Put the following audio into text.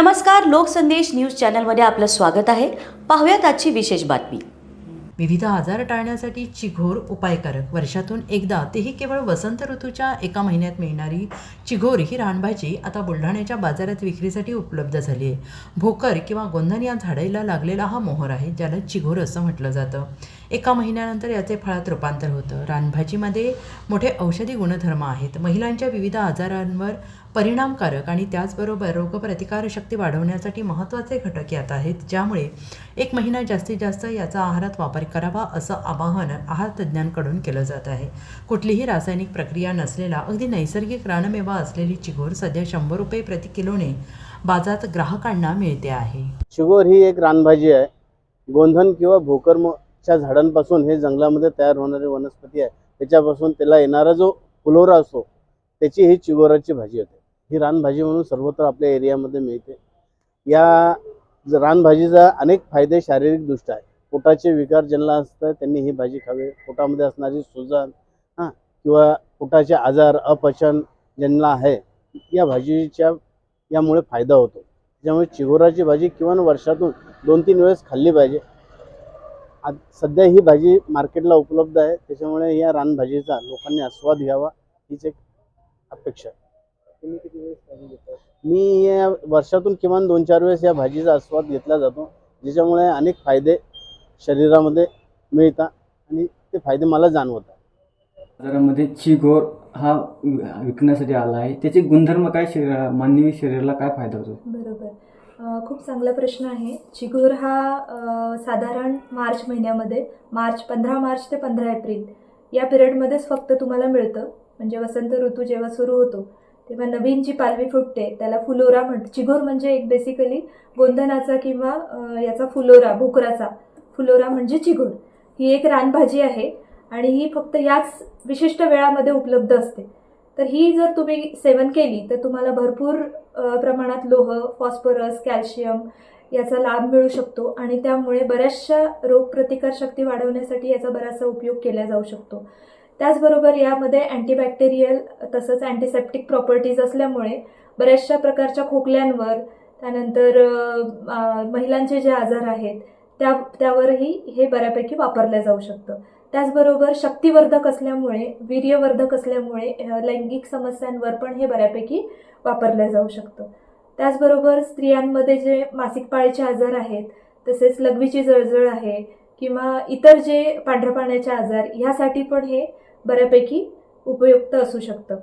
नमस्कार लोकसंदेश न्यूज चॅनलमध्ये आपलं स्वागत आहे. पाहूयात आजची विशेष बातमी. विविध आजार टाळण्यासाठी चिघोर उपायकारक. वर्षातून एकदा तेही केवळ वसंत ऋतूच्या एका महिन्यात मिळणारी चिघोर ही रानभाजी आता बुलढाण्याच्या बाजारात विक्रीसाठी उपलब्ध झाली आहे. भोकर किंवा गोंधन या झाडेला लागलेला हा मोहर आहे ज्याला चिघोर असं म्हटलं जातं. एका महिन्यानंतर याचे फळात रूपांतर होतं. रानभाजीमध्ये मोठे औषधी गुणधर्म आहेत. महिलांच्या विविध आजारांवर परिणामकारक आणि त्याचबरोबर रोगप्रतिकार शक्ती वाढवण्यासाठी महत्त्वाचे घटक यात आहेत ज्यामुळे एक महिना जास्तीत जास्त याचा आहारात वापर करावा असं आवाहन आहार तज्ज्ञांकडून केलं जात आहे. कुठलीही रासायनिक प्रक्रिया नसलेला अगदी नैसर्गिक रानमेवा असलेली चिघोर सध्या शंभर रुपये प्रति किलोने बाजारात ग्राहकांना मिळते आहे. चिगोर ही एक रानभाजी आहे. गोंधन किंवा भोकरच्या झाडांपासून हे जंगलामध्ये तयार होणारी वनस्पती आहे. त्याच्यापासून त्याला येणारा जो फुलोरा असतो त्याची ही चिगोराची भाजी होते. ही रानभाजी म्हणून सर्वत्र आपल्या एरियामध्ये मिळते. या रानभाजीचा अनेक फायदे शारीरिकदृष्ट्या आहे पोटाचे विकार ज्यांना असतात त्यांनी ही भाजी खावी. पोटामध्ये असणारी सुजन हां किंवा पोटाचे आजार अपचन ज्यांना आहे या भाजीच्या यामुळे फायदा होतो. त्याच्यामुळे चिगोराची भाजी किमान वर्षातून दोन तीन वेळेस खाल्ली पाहिजे. आज सध्या ही भाजी मार्केटला उपलब्ध आहे. त्याच्यामुळे या रानभाजीचा लोकांनी आस्वाद घ्यावा हीच एक अपेक्षा आहे. तुम्ही किती वेळेस भाजी घेता मी या वर्षातून किमान दोन चार वेळेस या भाजीचा आस्वाद घेतला जातो ज्याच्यामुळे अनेक फायदे शरीरामध्ये मिळतात आणि ते फायदे मला जाणवतात. बाजारामध्ये चिघोर हा विकण्यासाठी आला आहे. त्याचे गुणधर्म काय शरीरा मानवी शरीराला काय फायदा होतो? बरोबर. खूप चांगला प्रश्न आहे. चिगूर हा साधारण मार्च महिन्यामध्ये मार्च पंधरा मार्च ते पंधरा एप्रिल या पिरियडमध्येच फक्त तुम्हाला मिळतं. म्हणजे वसंत ऋतू जेव्हा सुरू होतो तेव्हा नवीन जी पालवी फुटते त्याला फुलोरा म्हण चिगोर म्हणजे एक बेसिकली गोंधनाचा किंवा याचा फुलोरा भोकराचा. फुलोरा म्हणजे चिगोर ही एक रानभाजी आहे आणि ही फक्त याच विशिष्ट वेळामध्ये उपलब्ध असते. तर ही जर तुम्ही सेवन केली तर तुम्हाला भरपूर प्रमाणात लोह फॉस्फरस कॅल्शियम याचा लाभ मिळू शकतो आणि त्यामुळे बऱ्याचशा रोगप्रतिकारशक्ती वाढवण्यासाठी याचा बराचसा उपयोग केला जाऊ शकतो. त्याचबरोबर यामध्ये अँटीबॅक्टेरियल तसंच अँटीसेप्टिक प्रॉपर्टीज असल्यामुळे बऱ्याचशा प्रकारच्या खोकल्यांवर त्यानंतर महिलांचे जे आजार आहेत त्या त्यावरही हे बऱ्यापैकी वापरलं जाऊ शकतं. त्याचबरोबर शक्तिवर्धक असल्यामुळे वीर्यवर्धक असल्यामुळे लैंगिक समस्यांवर पण हे बऱ्यापैकी वापरलं जाऊ शकतं. त्याचबरोबर स्त्रियांमध्ये जे मासिक पाळीचे आजार आहेत तसेच लघवीची जळजळ आहे किंवा इतर जे पांढऱ्या पाण्याचे आजार ह्यासाठी पण हे बऱ्यापैकी उपयुक्त असू शकतं.